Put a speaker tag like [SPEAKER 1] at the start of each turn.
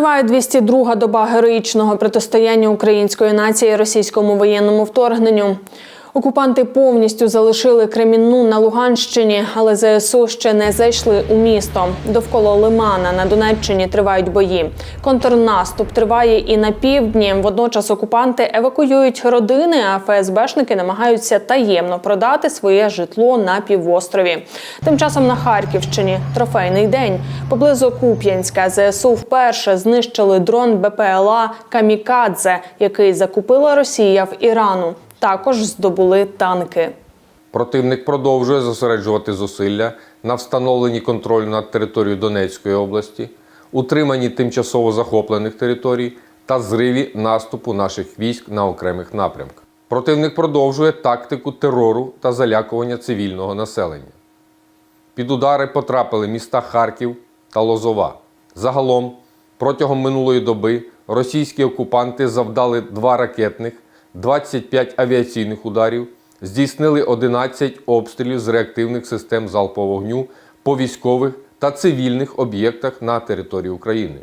[SPEAKER 1] Триває 202-га доба героїчного протистояння української нації російському воєнному вторгненню. Окупанти повністю залишили Кремінну на Луганщині, але ЗСУ ще не зайшли у місто. Довкола Лимана на Донеччині тривають бої. Контрнаступ триває і на півдні. Водночас окупанти евакуюють родини, а ФСБшники намагаються таємно продати своє житло на півострові. Тим часом на Харківщині трофейний день. Поблизу Куп'янська ЗСУ вперше знищили дрон БПЛА Камікадзе, який закупила Росія в Ірану. Також здобули танки.
[SPEAKER 2] Противник продовжує зосереджувати зусилля на встановленні контролю над територією Донецької області, утриманні тимчасово захоплених територій та зриві наступу наших військ на окремих напрямках. Противник продовжує тактику терору та залякування цивільного населення. Під удари потрапили міста Харків та Лозова. Загалом, протягом минулої доби російські окупанти завдали два ракетних, 25 авіаційних ударів, здійснили 11 обстрілів з реактивних систем залпового вогню по військових та цивільних об'єктах на території України.